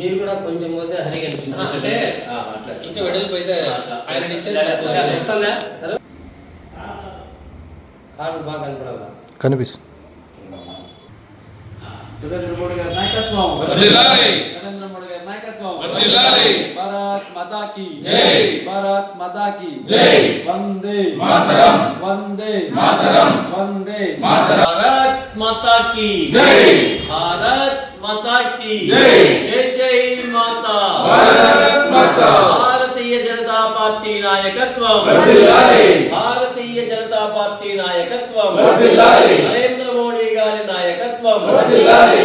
మీరు కూడా కొంచెం పోతే హరిగా అనిపిస్తుంది అంటే అట్లా ఇంకా వెడల్పు అయితే ఆయన డిస్టెన్స్ తక్కువ. వస్తుందా? కార్డు బాగా కనపడాలా కనిపిస్తుంది నరేంద్ర మోడీ గారి నాయకత్వం వర్ధిల్లాలి. నరేంద్ర మోడీ గారి నాయకత్వం వర్ధిల్లాలి. భారత్ మాతా కి జై. భారత్ మాతా కి జై. వందే మాతరం. వందే మాతరం. వందే భారత్ మాతా की జై. భారత్ మాతా की జై. జై జై మాతా భారత్ మాతా. భారతీయ జనతా పార్టీ నాయకత్వం. భారతీయ జనతా పార్టీ నాయకత్వం. నరేంద్ర మోడీ గారి నాయకత్వం.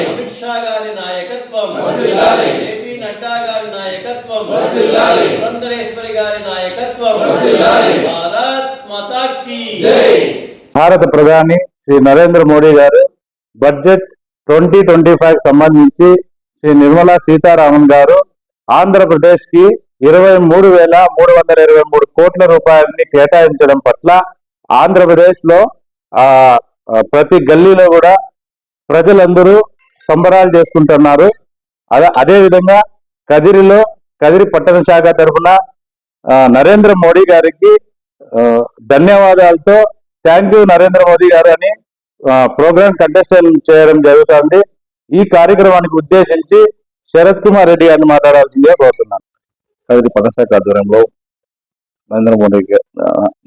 అమిత్ షా గారి నాయకత్వం. జేపీ నడ్డా గారి నాయకత్వం. పురంధరేశ్వరి గారి నాయకత్వం. భారత్ మాతా భారత ప్రధాని శ్రీ నరేంద్ర మోడీ గారు బడ్జెట్ ట్వంటీ ట్వంటీ ఫైవ్ సంబంధించి శ్రీ నిర్మలా సీతారామన్ గారు ఆంధ్రప్రదేశ్కి ఇరవై మూడు వేల మూడు వందల ఇరవై మూడు కోట్ల రూపాయలని కేటాయించడం పట్ల ఆంధ్రప్రదేశ్లో ఆ ప్రతి గల్లీలో కూడా ప్రజలందరూ సంబరాలు చేసుకుంటున్నారు. అదే అదే విధంగా కదిరిలో కదిరి పట్టణ శాఖ తరఫున నరేంద్ర మోడీ గారికి ధన్యవాదాలతో థ్యాంక్ యూ నరేంద్ర మోదీ గారు అని ప్రోగ్రామ్ కంటెస్టెంట్ చేయడం జరుగుతుంది. ఈ కార్యక్రమానికి ఉద్దేశించి శరత్ కుమార్ రెడ్డి గారిని మాట్లాడాల్సిందిగా కోరుతున్నాను. కదిరి పట్టణ ఆధ్వర్యంలో నరేంద్ర మోడీ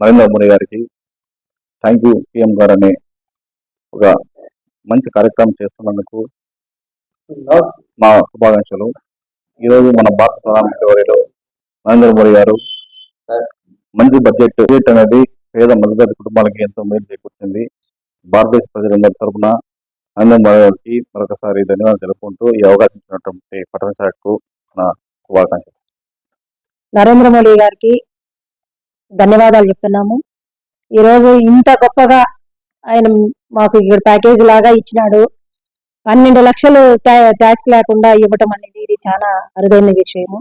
నరేంద్ర మోడీ గారికి థ్యాంక్ యూ పిఎం గారు అనే ఒక మంచి కార్యక్రమం చేస్తున్నందుకు మా శుభాకాంక్షలు. ఈరోజు మన భారత ప్రధానమంత్రి వర్యులు నరేంద్ర మోడీ గారు మంచి బడ్జెట్ బడ్జెట్ అనేది పేద మధ్యతరగతి కుటుంబాలకి ఎంతో మేలు చేకూర్చింది. భారతదేశ ప్రజలందరి తరపున నరేంద్ర మరొకసారి ధన్యవాదాలు తెలుపుకుంటూ ఈ అవకాశం ఇచ్చినటువంటి పట్టణ శాఖకు నా శుభాకాంక్షలు. నరేంద్ర మోడీ గారికి ధన్యవాదాలు చెప్తున్నాము. ఈరోజు ఇంత గొప్పగా ఆయన మాకు ఇక్కడ ప్యాకేజ్ లాగా ఇచ్చినాడు. పన్నెండు లక్షలు ట్యాక్స్ లేకుండా ఇవ్వటం అనేది ఇది చాలా అరుదైన విషయము.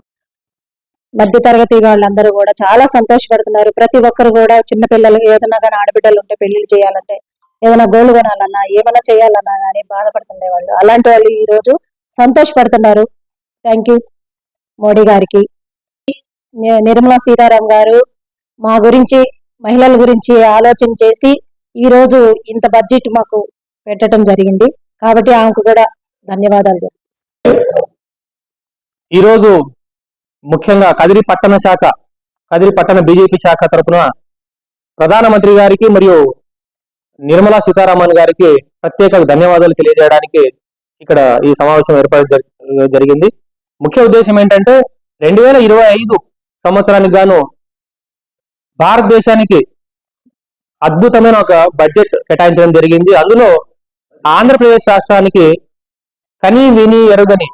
మధ్య తరగతి వాళ్ళందరూ కూడా చాలా సంతోషపడుతున్నారు. ప్రతి ఒక్కరు కూడా చిన్న పిల్లలు ఏదైనా కానీ ఆడబిడ్డలు ఉంటే పెళ్ళిళ్ళు చేయాలంటే ఏదైనా గోల్డ్ కొనాలన్నా ఏమైనా చేయాలన్నా కానీ బాధపడుతుండే వాళ్ళు అలాంటి వాళ్ళు ఈ రోజు సంతోషపడుతున్నారు. థ్యాంక్ యూ మోడీ గారికి. నిర్మలా సీతారాం గారు మా గురించి మహిళల గురించి ఆలోచన చేసి ఈ రోజు ఇంత బడ్జెట్ మాకు పెట్టడం జరిగింది. కాబట్టి ఆమెకు కూడా ధన్యవాదాలు ఈరోజు ముఖ్యంగా కదిరి పట్టణ శాఖ కదిరి పట్టణ బీజేపీ శాఖ తరపున ప్రధానమంత్రి గారికి మరియు నిర్మలా సీతారామన్ గారికి ప్రత్యేక ధన్యవాదాలు తెలియజేయడానికి ఇక్కడ ఈ సమావేశం ఏర్పాటు జరిగింది. ముఖ్య ఉద్దేశం ఏంటంటే రెండు వేల ఇరవై ఐదు సంవత్సరానికి గాను భారతదేశానికి అద్భుతమైన ఒక బడ్జెట్ కేటాయించడం జరిగింది. అందులో ఆంధ్రప్రదేశ్ రాష్ట్రానికి కని విని ఎరుగని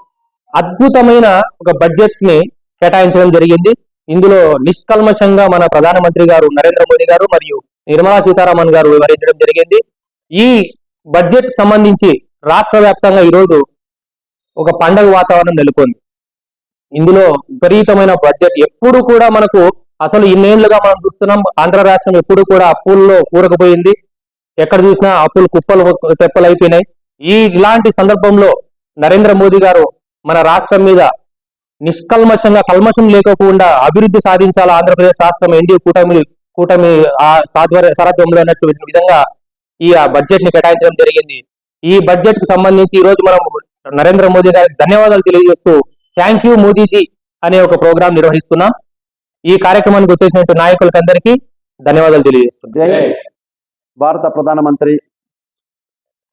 అద్భుతమైన ఒక బడ్జెట్ని కేటాయించడం జరిగింది. ఇందులో నిష్కల్మషంగా మన ప్రధానమంత్రి గారు నరేంద్ర మోదీ గారు మరియు నిర్మలా సీతారామన్ గారు వివరించడం జరిగింది. ఈ బడ్జెట్ సంబంధించి రాష్ట్ర వ్యాప్తంగా ఈరోజు ఒక పండగ వాతావరణం నెలకొంది. ఇందులో విపరీతమైన బడ్జెట్ ఎప్పుడు కూడా మనకు అసలు ఇన్నేళ్ళుగా మనం చూస్తున్నాం ఆంధ్ర రాష్ట్రం ఎప్పుడు కూడా అప్పుల్లో కూరకపోయింది. ఎక్కడ చూసినా అప్పులు కుప్పలు తెప్పలు అయిపోయినాయి. ఈ ఇలాంటి సందర్భంలో నరేంద్ర మోదీ గారు మన రాష్ట్రం మీద నిష్కల్మషంగా కల్మషం లేకోకుండా అభివృద్ధి సాధించాల? ఆంధ్రప్రదేశ్ రాష్ట్రం ఎన్డీ కూటమి కూటమి ఆ సాధ్వర్య సారథ్యంలో అన్నట్టు విధంగా ఈ ఆ బడ్జెట్ని కేటాయించడం జరిగింది. ఈ బడ్జెట్కు సంబంధించి ఈ రోజు మనం నరేంద్ర మోదీ గారికి ధన్యవాదాలు తెలియజేస్తూ థ్యాంక్ యూ మోదీజీ అనే ఒక ప్రోగ్రాం నిర్వహిస్తున్నాం. ఈ కార్యక్రమానికి వచ్చేసినట్టు నాయకులకందరికీ ధన్యవాదాలు తెలియజేస్తున్నాం. భారత ప్రధానమంత్రి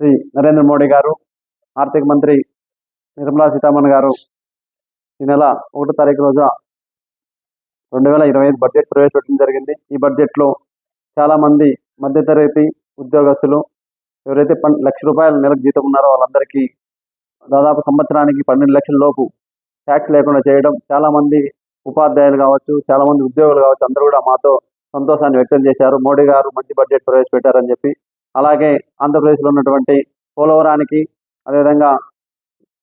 శ్రీ నరేంద్ర మోడీ గారు ఆర్థిక మంత్రి నిర్మలా సీతారామన్ గారు ఈ నెల ఒకటో తారీఖు రోజు రెండు వేల ఇరవై ఐదు బడ్జెట్ ప్రవేశపెట్టడం జరిగింది. ఈ బడ్జెట్లో చాలామంది మధ్యతరగతి ఉద్యోగస్తులు ఎవరైతే పన్ లక్ష రూపాయల నెలకు జీతం ఉన్నారో వాళ్ళందరికీ దాదాపు సంవత్సరానికి పన్నెండు లక్షల లోపు ట్యాక్స్ లేకుండా చేయడం. చాలామంది ఉపాధ్యాయులు కావచ్చు చాలామంది ఉద్యోగులు కావచ్చు అందరూ కూడా మాతో సంతోషాన్ని వ్యక్తం చేశారు. మోడీ గారు మంచి బడ్జెట్ ప్రవేశపెట్టారని చెప్పి. అలాగే ఆంధ్రప్రదేశ్లో ఉన్నటువంటి పోలవరానికి అదేవిధంగా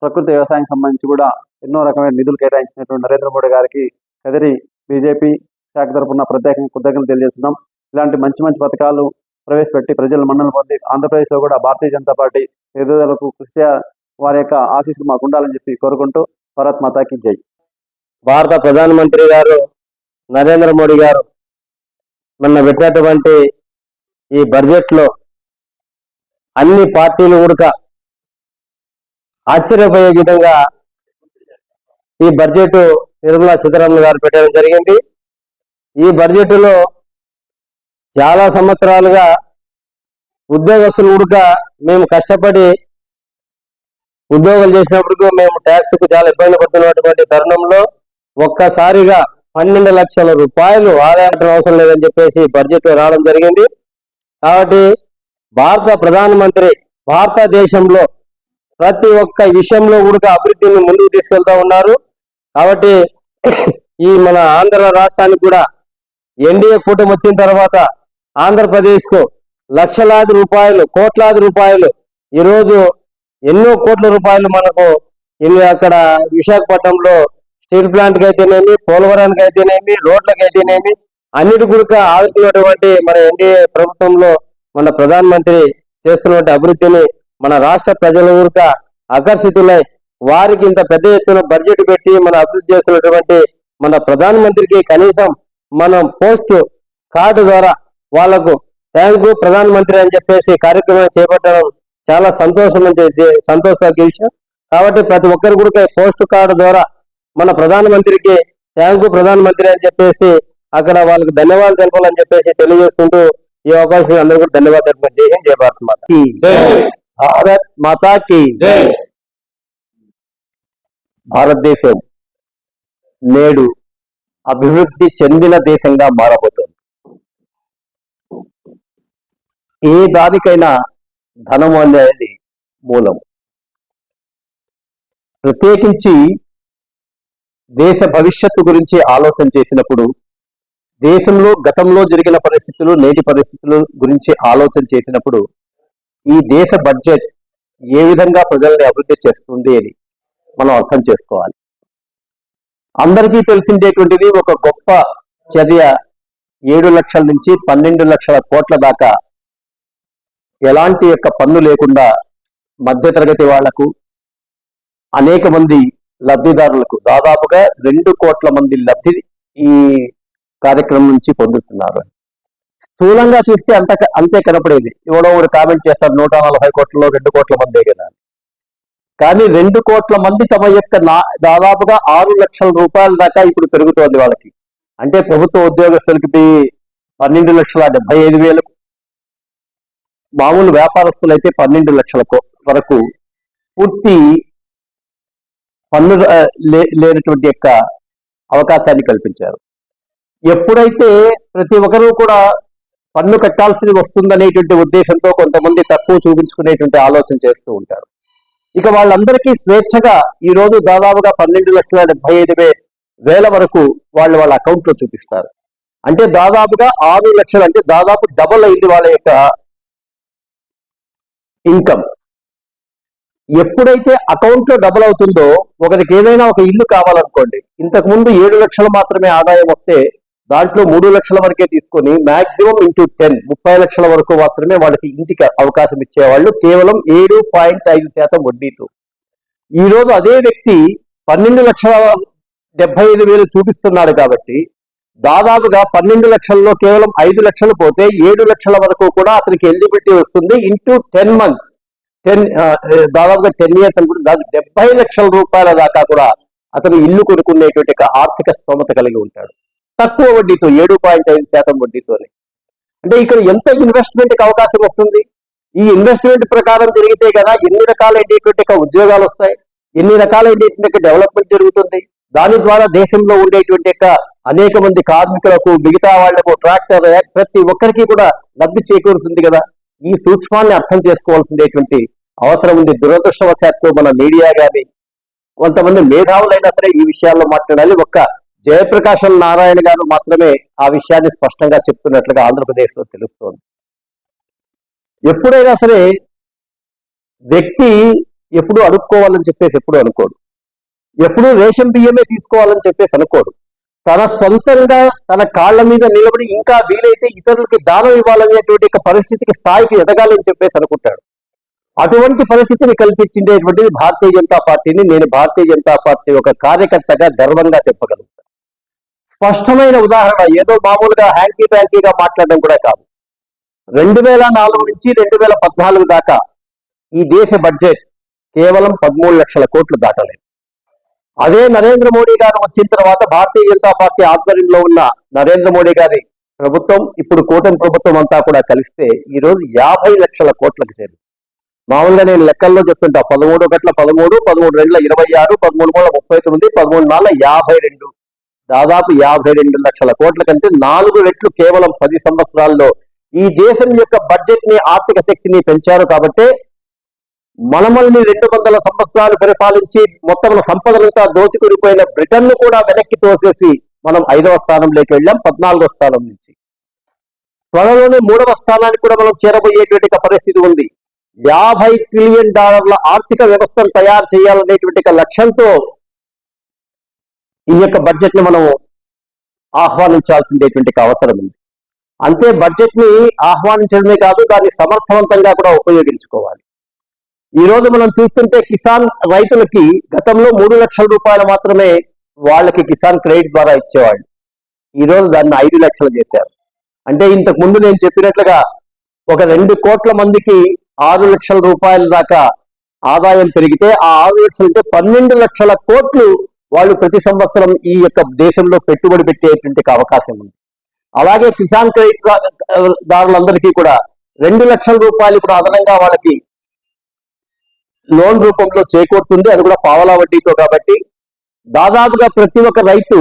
ప్రకృతి వ్యవసాయానికి సంబంధించి కూడా ఎన్నో రకమైన నిధులు కేటాయించినటువంటి నరేంద్ర మోడీ గారికి కదిరి బీజేపీ శాఖ తరఫున ప్రత్యేకంగా కృతజ్ఞతలు తెలియజేస్తున్నాం. ఇలాంటి మంచి మంచి పథకాలు ప్రవేశపెట్టి ప్రజల మన్నలు పొంది ఆంధ్రప్రదేశ్లో కూడా భారతీయ జనతా పార్టీ ఎదుగుదలకు కృషి వారి యొక్క ఆశీస్సులు మాకు ఉండాలని చెప్పి కోరుకుంటూ భారత్ మాతాకి జై. భారత ప్రధానమంత్రి గారు నరేంద్ర మోడీ గారు మొన్న పెట్టినటువంటి ఈ బడ్జెట్లో అన్ని పార్టీలు ఉడక ఆశ్చర్యపోయే విధంగా ఈ బడ్జెట్ నిర్మలా సీతారామన్ గారు పెట్టడం జరిగింది. ఈ బడ్జెట్లో చాలా సంవత్సరాలుగా ఉద్యోగస్తులు ఉడక మేము కష్టపడి ఉద్యోగాలు చేసినప్పుడు మేము ట్యాక్స్కు చాలా ఇబ్బంది పడుతున్నటువంటి తరుణంలో ఒక్కసారిగా పన్నెండు లక్షల రూపాయలు ఆదాయం అవసరం లేదని చెప్పేసి బడ్జెట్లో రావడం జరిగింది. కాబట్టి భారత ప్రధానమంత్రి భారతదేశంలో ప్రతి ఒక్క విషయంలో కూడా అభివృద్ధిని ముందుకు తీసుకెళ్తా ఉన్నారు. కాబట్టి ఈ మన ఆంధ్ర రాష్ట్రానికి కూడా ఎన్డీఏ కూటమి వచ్చిన తర్వాత ఆంధ్రప్రదేశ్కు లక్షలాది రూపాయలు కోట్లాది రూపాయలు ఈరోజు ఎన్నో కోట్ల రూపాయలు మనకు అక్కడ విశాఖపట్నంలో స్టీల్ ప్లాంట్కి అయితేనేమి పోలవరానికి అయితేనేమి రోడ్లకు అయితేనేమి అన్నిటి కూడా ఆదుకున్నటువంటి మన ఎన్డీఏ ప్రభుత్వంలో మన ప్రధానమంత్రి చేస్తున్నటువంటి అభివృద్ధిని మన రాష్ట్ర ప్రజల ఊరిక ఆకర్షితులై వారికి ఇంత పెద్ద ఎత్తున బడ్జెట్ పెట్టి మన అభివృద్ధి చేస్తున్నటువంటి మన ప్రధానమంత్రికి కనీసం మనం పోస్ట్ కార్డు ద్వారా వాళ్ళకు థ్యాంక్ యూ ప్రధానమంత్రి అని చెప్పేసి కార్యక్రమం చేపట్టడం చాలా సంతోషం సంతోష విషయం కాబట్టి ప్రతి ఒక్కరు కూడా పోస్ట్ కార్డు ద్వారా మన ప్రధానమంత్రికి థ్యాంక్ యూ ప్రధానమంత్రి అని చెప్పేసి అక్కడ వాళ్ళకి ధన్యవాదాలు తెలపాలని చెప్పేసి తెలియజేసుకుంటూ ఈ అవకాశం అందరూ కూడా ధన్యవాదాలు జై హింద్ జై భారత్ మాత. భారత్ భారతదేశం నేడు అభివృద్ధి చెందిన దేశంగా మారబోతోంది. ఏ దానికైనా ధనం అనేది మూలం. ప్రత్యేకించి దేశ భవిష్యత్తు గురించి ఆలోచన చేసినప్పుడు దేశంలో గతంలో జరిగిన పరిస్థితులు నేటి పరిస్థితులు గురించి ఆలోచన చేసినప్పుడు ఈ దేశ బడ్జెట్ ఏ విధంగా ప్రజల్ని అభివృద్ధి చేస్తుంది అని మనం అర్థం చేసుకోవాలి. అందరికీ తెలిసిండేటువంటిది ఒక గొప్ప చర్య ఏడు లక్షల నుంచి పన్నెండు లక్షల కోట్ల దాకా ఎలాంటి యొక్క పన్ను లేకుండా మధ్యతరగతి వాళ్ళకు అనేక మంది లబ్ధిదారులకు దాదాపుగా రెండు కోట్ల మంది లబ్ధి ఈ కార్యక్రమం నుంచి పొందుతున్నారు. స్థూలంగా చూస్తే అంత అంతే కనపడేది. ఎవడో ఒకటి కామెంట్ చేస్తారు నూట నలభై కోట్లలో రెండు కోట్ల మందే కదా అని. కానీ రెండు కోట్ల మంది తమ యొక్క నా దాదాపుగా ఆరు లక్షల రూపాయల దాకా ఇప్పుడు పెరుగుతోంది వాళ్ళకి. అంటే ప్రభుత్వ ఉద్యోగస్తులకి పన్నెండు లక్షల డెబ్బై ఐదు వేలకు మామూలు వ్యాపారస్తులైతే పన్నెండు లక్షల కో- వరకు పూర్తి పన్ను లే- లేనటువంటి యొక్క అవకాశాన్ని కల్పించారు. ఎప్పుడైతే ప్రతి ఒక్కరూ కూడా పన్ను కట్టాల్సి వస్తుందనేటువంటి ఉద్దేశంతో కొంతమంది తక్కువ చూపించుకునేటువంటి ఆలోచన చేస్తూ ఉంటారు. ఇక వాళ్ళందరికీ స్వేచ్ఛగా ఈ రోజు దాదాపుగా పన్నెండు లక్షల డెబ్బై ఐదు వే వేల వరకు వాళ్ళు వాళ్ళ అకౌంట్లో చూపిస్తారు. అంటే దాదాపుగా ఆరు లక్షలు అంటే దాదాపు డబల్ అయింది వాళ్ళ యొక్క ఇన్కమ్. ఎప్పుడైతే అకౌంట్లో డబుల్ అవుతుందో ఒకరికి ఏదైనా ఒక ఇల్లు కావాలనుకోండి ఇంతకు ముందు ఏడు లక్షలు మాత్రమే ఆదాయం వస్తే దాంట్లో మూడు లక్షల వరకే తీసుకొని మాక్సిమం ఇంటూ టెన్ ముప్పై లక్షల వరకు మాత్రమే వాళ్ళకి ఇంటికి అవకాశం ఇచ్చేవాళ్ళు. కేవలం ఏడు పాయింట్ ఐదు శాతం వడ్డీతో. ఈ రోజు అదే వ్యక్తి పన్నెండు లక్షల డెబ్బై ఐదు వేలు చూపిస్తున్నాడు కాబట్టి దాదాపుగా పన్నెండు లక్షల్లో కేవలం ఐదు లక్షలు పోతే ఏడు లక్షల వరకు కూడా అతనికి ఎలిజిబిలిటీ వస్తుంది ఇంటూ టెన్ మంత్స్. టెన్ దాదాపుగా టెన్ ఇయర్స్ అనుకుంటే దాదాపు డెబ్బై లక్షల రూపాయల దాకా కూడా అతను ఇల్లు కొనుక్కునేటువంటి ఆర్థిక స్తోమత కలిగి ఉంటాడు. తక్కువ వడ్డీతో ఏడు పాయింట్ ఐదు శాతం వడ్డీతోనే. అంటే ఇక్కడ ఎంత ఇన్వెస్ట్మెంట్కి అవకాశం వస్తుంది? ఈ ఇన్వెస్ట్మెంట్ ప్రకారం జరిగితే కదా ఎన్ని రకాలైనటువంటి ఉద్యోగాలు వస్తాయి? ఎన్ని రకాలైనటువంటి డెవలప్మెంట్ జరుగుతుంది? దాని ద్వారా దేశంలో ఉండేటువంటి యొక్క అనేక మంది కార్మికులకు మిగతా వాళ్ళకు ట్రాక్టర్ ప్రతి ఒక్కరికి కూడా లబ్ధి చేకూరుతుంది కదా. ఈ సూక్ష్మాన్ని అర్థం చేసుకోవాల్సినటువంటి అవసరం ఉంది. దురదృష్టవశాత్తు మన మీడియా కానీ కొంతమంది మేధావులైనా సరే ఈ విషయాల్లో మాట్లాడాలి. ఒక్క జయప్రకాశం నారాయణ గారు మాత్రమే ఆ విషయాన్ని స్పష్టంగా చెప్తున్నట్లుగా ఆంధ్రప్రదేశ్లో తెలుస్తోంది. ఎప్పుడైనా సరే వ్యక్తి ఎప్పుడు అడుక్కోవాలని చెప్పేసి ఎప్పుడు అనుకోడు. ఎప్పుడు రేషన్ బియ్యమే తీసుకోవాలని చెప్పేసి అనుకోడు. తన సొంతంగా తన కాళ్ళ మీద నిలబడి ఇంకా వీలైతే ఇతరులకి దానం ఇవ్వాలనేటువంటి పరిస్థితికి స్థాయికి ఎదగాలని చెప్పేసి అనుకుంటాడు. అటువంటి పరిస్థితిని కల్పించేటువంటిది భారతీయ జనతా పార్టీని నేను భారతీయ జనతా పార్టీ ఒక కార్యకర్తగా గర్వంగా చెప్పగలను. స్పష్టమైన ఉదాహరణ ఏదో మామూలుగా హ్యాంకీ బ్యాంకీగా మాట్లాడడం కూడా కాదు. రెండు వేల నాలుగు నుంచి రెండు వేల పద్నాలుగు దాకా ఈ దేశ బడ్జెట్ కేవలం పదమూడు లక్షల కోట్లు దాటలేదు. అదే నరేంద్ర మోడీ గారు వచ్చిన తర్వాత భారతీయ జనతా పార్టీ ఆధ్వర్యంలో ఉన్న నరేంద్ర మోడీ గారి ప్రభుత్వం ఇప్పుడు కూటమి ప్రభుత్వం అంతా కూడా కలిస్తే ఈ రోజు యాభై లక్షల కోట్లకు చేరింది. మామూలుగా నేను లెక్కల్లో చెప్తుంటా పదమూడు గట్ల పదమూడు పదమూడు రెండుల ఇరవై ఆరు పదమూడు మూడు ముప్పై తొమ్మిది పదమూడు నాలుగు యాభై రెండు. దాదాపు యాభై రెండు లక్షల కోట్ల కంటే నాలుగు రెట్లు కేవలం పది సంవత్సరాల్లో ఈ దేశం యొక్క బడ్జెట్ని ఆర్థిక శక్తిని పెంచారు కాబట్టి మనమల్ని రెండు వందల సంవత్సరాలు పరిపాలించి మొత్తం సంపదలంతా దోచుకునిపోయిన బ్రిటన్ను కూడా వెనక్కి తోసేసి మనం ఐదవ స్థానంలోకి వెళ్ళాం పద్నాలుగో స్థానం నుంచి. త్వరలోనే మూడవ స్థానానికి కూడా మనం చేరబోయేటువంటి పరిస్థితి ఉంది. యాభై ట్రిలియన్ డాలర్ల ఆర్థిక వ్యవస్థను తయారు చేయాలనేటువంటి లక్ష్యంతో ఈ యొక్క బడ్జెట్ని మనం ఆహ్వానించాల్సిందేటువంటి అవసరం ఉంది. అంతే బడ్జెట్ని ఆహ్వానించడమే కాదు దాన్ని సమర్థవంతంగా కూడా ఉపయోగించుకోవాలి. ఈ రోజు మనం చూస్తుంటే కిసాన్ రైతులకి గతంలో మూడు లక్షల రూపాయలు మాత్రమే వాళ్ళకి కిసాన్ క్రెడిట్ ద్వారా ఇచ్చేవాళ్ళు. ఈ రోజు దాన్ని ఐదు లక్షలు చేశారు. అంటే ఇంతకు ముందు నేను చెప్పినట్లుగా ఒక రెండు కోట్ల మందికి ఆరు లక్షల రూపాయల దాకా ఆదాయం పెరిగితే ఆ ఆరు లక్షలంటే పన్నెండు లక్షల కోట్లు వాళ్ళు ప్రతి సంవత్సరం ఈ యొక్క దేశంలో పెట్టుబడి పెట్టేటువంటి అవకాశం ఉంది. అలాగే కిసాన్ క్రెడిట్ దారులందరికీ కూడా రెండు లక్షల రూపాయలు కూడా అదనంగా వాళ్ళకి లోన్ రూపంలో చేకూరుతుంది. అది కూడా పావలా వడ్డీతో కాబట్టి దాదాపుగా ప్రతి ఒక్క రైతు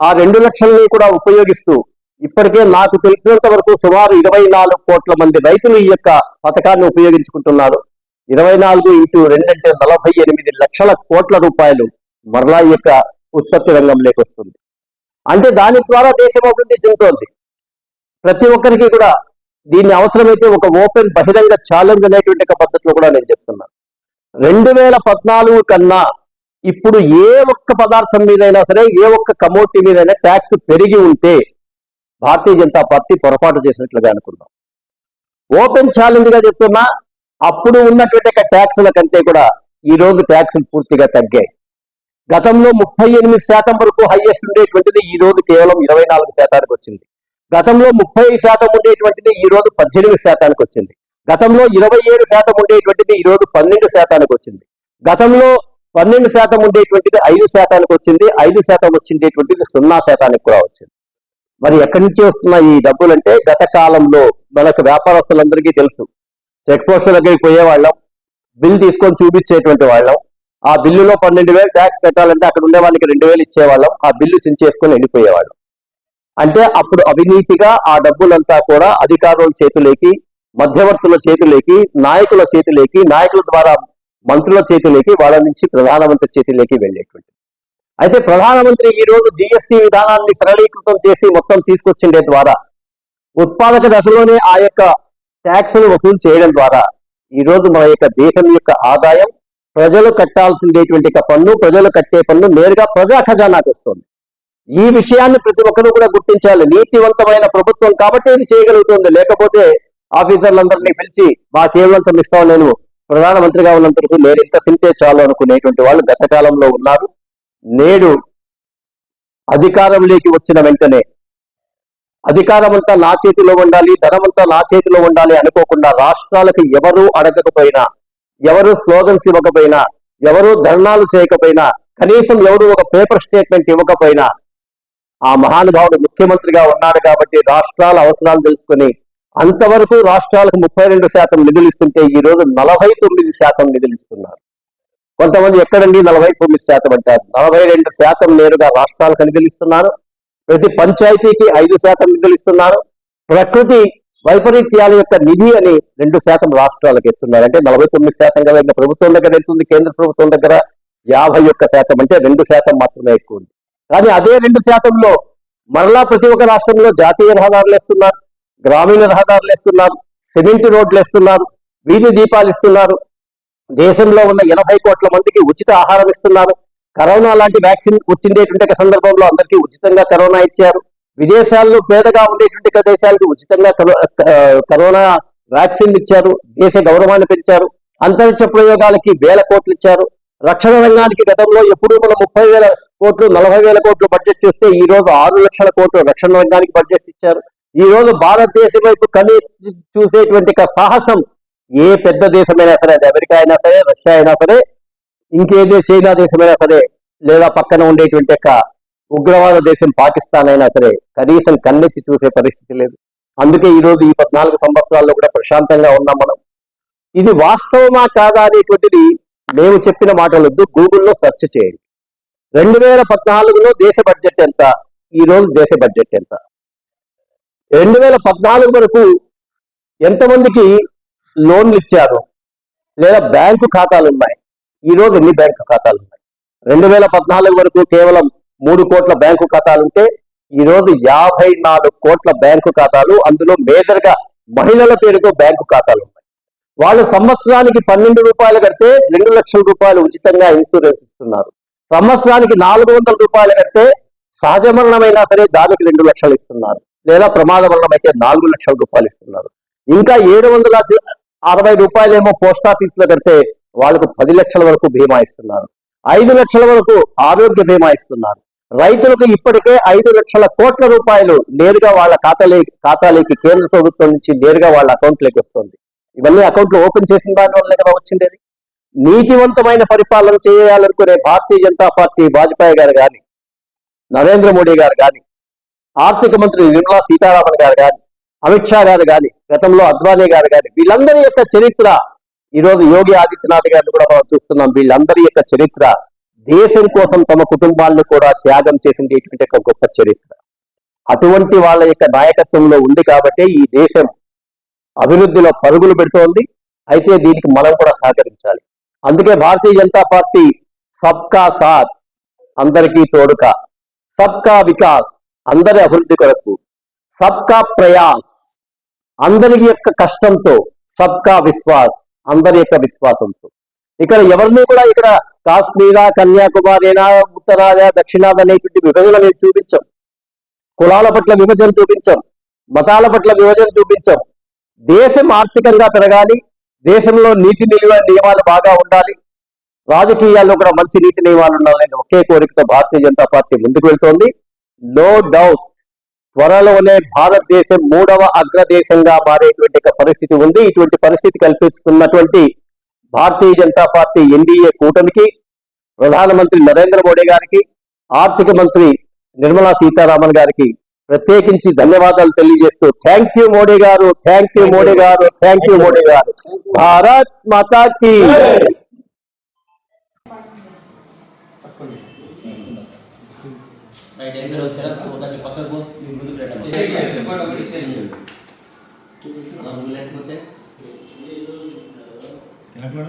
ఆ రెండు లక్షలని కూడా ఉపయోగిస్తూ ఇప్పటికే నాకు తెలిసినంత వరకు సుమారు ఇరవై నాలుగు కోట్ల మంది రైతులు ఈ యొక్క పథకాన్ని ఉపయోగించుకుంటున్నారు. ఇరవై నాలుగు ఇంటూ రెండంటే నలభై ఎనిమిది లక్షల కోట్ల రూపాయలు మరలా ఈ యొక్క ఉత్పత్తి రంగంలోకి వస్తుంది. అంటే దాని ద్వారా దేశం అభివృద్ధి చెందుతోంది. ప్రతి ఒక్కరికి కూడా దీన్ని అవసరమైతే ఒక ఓపెన్ బహిరంగ ఛాలెంజ్ అనేటువంటి ఒక పద్ధతిలో కూడా నేను చెప్తున్నాను రెండు వేల పద్నాలుగు కన్నా ఇప్పుడు ఏ ఒక్క పదార్థం మీదైనా సరే ఏ ఒక్క కమోడిటీ మీదైనా ట్యాక్స్ పెరిగి ఉంటే భారతీయ జనతా పార్టీ పొరపాటు చేసినట్లుగా అనుకుందాం. ఓపెన్ ఛాలెంజ్గా చెప్తున్నా అప్పుడు ఉన్నటువంటి ట్యాక్సుల కంటే కూడా ఈ రోజు ట్యాక్సులు పూర్తిగా తగ్గాయి. గతంలో ముప్పై ఎనిమిది శాతం వరకు హైయెస్ట్ ఉండేటువంటిది ఈ రోజు కేవలం ఇరవై నాలుగు శాతానికి వచ్చింది. గతంలో ముప్పై శాతం ఉండేటువంటిది ఈ రోజు పద్దెనిమిది శాతానికి వచ్చింది. గతంలో ఇరవై ఏడు శాతం ఉండేటువంటిది ఈ రోజు పన్నెండు శాతానికి వచ్చింది. గతంలో పన్నెండు శాతం ఉండేటువంటిది ఐదు శాతానికి వచ్చింది. ఐదు శాతం వచ్చిండేటువంటిది సున్నా శాతానికి కూడా వచ్చింది. మరి ఎక్కడి నుంచి వస్తున్న ఈ డబ్బులు అంటే గత కాలంలో మనకు వ్యాపారస్తులందరికీ తెలుసు. చెక్ పోస్టుల దగ్గరికి పోయేవాళ్ళం. బిల్ తీసుకొని చూపించేటువంటి వాళ్ళం. ఆ బిల్లులో పన్నెండు వేలు ట్యాక్స్ కట్టాలంటే అక్కడ ఉండే వాళ్ళకి రెండు వేలు ఇచ్చేవాళ్ళం. ఆ బిల్లు చించేసుకొని వెళ్ళిపోయేవాళ్ళం. అంటే అప్పుడు అవినీతిగా ఆ డబ్బులంతా కూడా అధికారుల చేతులేకి మధ్యవర్తుల చేతులేకి నాయకుల చేతులేకి నాయకుల ద్వారా మంత్రుల చేతులేకి వాళ్ళ నుంచి ప్రధానమంత్రి చేతులేకి వెళ్ళేటువంటి. అయితే ప్రధానమంత్రి ఈ రోజు జిఎస్టి విధానాన్ని సరళీకృతం చేసి మొత్తం తీసుకొచ్చిండే ద్వారా ఉత్పాదక దశలోనే ఆ యొక్క ట్యాక్స్ను వసూలు చేయడం ద్వారా ఈ రోజు మన యొక్క దేశం యొక్క ఆదాయం ప్రజలు కట్టాల్సిండేటువంటి పన్ను ప్రజలు కట్టే పన్ను నేరుగా ప్రజా ఖజానాకు వస్తుంది. ఈ విషయాన్ని ప్రతి ఒక్కరూ కూడా గుర్తించాలి. నీతివంతమైన ప్రభుత్వం కాబట్టి ఇది చేయగలుగుతుంది. లేకపోతే ఆఫీసర్లందరినీ పిలిచి మా కేవలం ఇస్తాం నేను? ప్రధానమంత్రిగా ఉన్నంత వరకు నేను ఇంత తింటే చాలు అనుకునేటువంటి వాళ్ళు గత కాలంలో ఉన్నారు. నేడు అధికారంలోకి వచ్చిన వెంటనే అధికారం అంతా నా చేతిలో ఉండాలి ధనమంతా నా చేతిలో ఉండాలి అనుకోకుండా రాష్ట్రాలకు ఎవరూ అడగకపోయినా ఎవరు స్లోగన్స్ ఇవ్వకపోయినా ఎవరు ధర్నాలు చేయకపోయినా కనీసం ఎవరు ఒక పేపర్ స్టేట్మెంట్ ఇవ్వకపోయినా ఆ మహానుభావుడు ముఖ్యమంత్రిగా ఉన్నాడు కాబట్టి రాష్ట్రాల అవసరాలు తెలుసుకొని అంతవరకు రాష్ట్రాలకు ముప్పై రెండు శాతం నిధులు ఇస్తుంటే ఈ రోజు నలభై తొమ్మిది శాతం నిధులు ఇస్తున్నారు. కొంతమంది ఎక్కడండి నలభై తొమ్మిది శాతం అంటారు. నలభై రెండు శాతం నేరుగా రాష్ట్రాలకు నిధులు ఇస్తున్నారు. ప్రతి పంచాయతీకి ఐదు శాతం నిధులు ఇస్తున్నారు. ప్రకృతి వైపరీత్యాల యొక్క నిధి అని రెండు శాతం రాష్ట్రాలకు ఇస్తున్నారు. అంటే నలభై తొమ్మిది శాతం కదా ఇంకా ప్రభుత్వం దగ్గర వెళ్తుంది ఉంది? కేంద్ర ప్రభుత్వం దగ్గర యాభై ఒక్క శాతం అంటే రెండు శాతం మాత్రమే ఎక్కువ ఉంది. కానీ అదే రెండు శాతంలో మరలా ప్రతి ఒక్క రాష్ట్రంలో జాతీయ రహదారులు వేస్తున్నారు గ్రామీణ రహదారులు వేస్తున్నారు సిమెంట్ రోడ్లు వేస్తున్నారు వీధి దీపాలు ఇస్తున్నారు. దేశంలో ఉన్న ఎనభై కోట్ల మందికి ఉచిత ఆహారం ఇస్తున్నారు. కరోనా లాంటి వ్యాక్సిన్ వచ్చిండేటువంటి సందర్భంలో అందరికీ ఉచితంగా కరోనా ఇచ్చారు. విదేశాల్లో పేదగా ఉండేటువంటి దేశాలకు ఉచితంగా కరో- కరోనా వ్యాక్సిన్ ఇచ్చారు దేశ గౌరవాన్ని పెంచారు అంతరిక్ష ప్రయోగాలకి వేల కోట్లు ఇచ్చారు. రక్షణ రంగానికి గతంలో ఎప్పుడూ మనం ముప్పై వేల కోట్లు నలభై వేల కోట్లు బడ్జెట్ చూస్తే ఈ రోజు ఆరు లక్షల కోట్లు రక్షణ రంగానికి బడ్జెట్ ఇచ్చారు. ఈ రోజు భారతదేశం వైపు కని చూసేటువంటి సాహసం ఏ పెద్ద దేశమైనా సరే అది అమెరికా అయినా సరే రష్యా అయినా సరే ఇంకేదే చైనా దేశమైనా సరే లేదా పక్కన ఉండేటువంటి ఉగ్రవాద దేశం పాకిస్తాన్ అయినా సరే కనీసం కన్నెత్తి చూసే పరిస్థితి లేదు. అందుకే ఈ రోజు ఈ పద్నాలుగు సంవత్సరాల్లో కూడా ప్రశాంతంగా ఉన్నాం మనం. ఇది వాస్తవమా కాదా అనేటువంటిది మేము చెప్పిన మాటలొద్దు గూగుల్లో సెర్చ్ చేయండి. రెండు వేల పద్నాలుగులో దేశ బడ్జెట్ ఎంత? ఈ రోజు దేశ బడ్జెట్ ఎంత? రెండు వేల పద్నాలుగు వరకు ఎంతమందికి లోన్లు ఇచ్చారు? లేదా బ్యాంకు ఖాతాలు ఉన్నాయి? ఈ రోజు ఎన్ని బ్యాంకు ఖాతాలు ఉన్నాయి? రెండు వేల పద్నాలుగు వరకు కేవలం మూడు కోట్ల బ్యాంకు ఖాతాలు ఉంటే ఈరోజు యాభై నాలుగు కోట్ల బ్యాంకు ఖాతాలు అందులో మేజర్గా మహిళల పేరుతో బ్యాంకు ఖాతాలు ఉన్నాయి. వాళ్ళు సంవత్సరానికి పన్నెండు రూపాయలు కడితే రెండు లక్షల రూపాయలు ఉచితంగా ఇన్సూరెన్స్ ఇస్తున్నారు. సంవత్సరానికి నాలుగు వందల రూపాయలు కడితే సహజ మరణమైనా సరే దానికి రెండు లక్షలు ఇస్తున్నారు. లేదా ప్రమాద మరణం అయితే నాలుగు లక్షల రూపాయలు ఇస్తున్నారు. ఇంకా ఏడు వందల అరవై రూపాయలేమో పోస్ట్ ఆఫీస్లో కడితే వాళ్ళకు పది లక్షల వరకు బీమా ఇస్తున్నారు. ఐదు లక్షల వరకు ఆరోగ్య బీమా ఇస్తున్నారు. రైతులకు ఇప్పటికే ఐదు లక్షల కోట్ల రూపాయలు నేరుగా వాళ్ళ ఖాతాలే ఖాతాలోకి కేంద్ర ప్రభుత్వం నుంచి నేరుగా వాళ్ళ అకౌంట్లోకి వస్తుంది. ఇవన్నీ అకౌంట్లు ఓపెన్ చేసిన దాని వల్లే కదా వచ్చిండేది. నీతివంతమైన పరిపాలన చేయాలనుకునే భారతీయ జనతా పార్టీ వాజ్పేయి గారు కానీ నరేంద్ర మోడీ గారు కానీ ఆర్థిక మంత్రి నిర్మలా సీతారామన్ గారు కానీ అమిత్ షా గారు కానీ గతంలో అద్వానీ గారు కానీ వీళ్ళందరి యొక్క చరిత్ర ఈ రోజు యోగి ఆదిత్యనాథ్ గారిని కూడా మనం చూస్తున్నాం. వీళ్ళందరి యొక్క చరిత్ర దేశం కోసం తమ కుటుంబాలను కూడా త్యాగం చేసినటువంటి ఒక గొప్ప చరిత్ర. అటువంటి వాళ్ళ యొక్క నాయకత్వంలో ఉంది కాబట్టి ఈ దేశం అభివృద్ధిలో పరుగులు పెడుతోంది. అయితే దీనికి మనం కూడా సహకరించాలి. అందుకే భారతీయ జనతా పార్టీ సబ్కా సాత్ అందరికీ తోడుక. సబ్కా వికాస్ అందరి అభివృద్ధి కొరకు. సబ్కా ప్రయాస్ అందరి యొక్క కష్టంతో. సబ్కా విశ్వాస్ అందరి యొక్క విశ్వాసంతో. ఇక్కడ ఎవరిని కూడా ఇక్కడ కాశ్మీరా కన్యాకుమారినా ఉత్తరాద దక్షిణాద అనేటువంటి విభజన మేము చూపించాం. కులాల పట్ల విభజన చూపించాం. మతాల పట్ల విభజన చూపించాం. దేశం ఆర్థికంగా పెరగాలి. దేశంలో నీతి నిలువ నియమాలు బాగా ఉండాలి. రాజకీయాల్లో కూడా మంచి నీతి నియమాలు ఉండాలని ఒకే కోరికతో భారతీయ జనతా పార్టీ ముందుకు వెళ్తోంది. నో డౌట్ త్వరలోనే భారతదేశం మూడవ అగ్రదేశంగా మారేటువంటి పరిస్థితి ఉంది. ఇటువంటి పరిస్థితి కల్పిస్తున్నటువంటి భారతీయ జనతా పార్టీ ఎన్డీఏ కూటమికి ప్రధానమంత్రి నరేంద్ర మోడీ గారికి ఆర్థిక మంత్రి నిర్మలా సీతారామన్ గారికి ప్రత్యేకించి ధన్యవాదాలు తెలియజేస్తూ థ్యాంక్ యూ మోడీ గారు థ్యాంక్ యూ మోడీ గారు థ్యాంక్ యూ మోడీ గారు. భారత్ మాతా కీ రైట్ ఎందులో శరత్ ఒక పక్కకు మీరు ముందుకు రండి. ఫోటో కూడా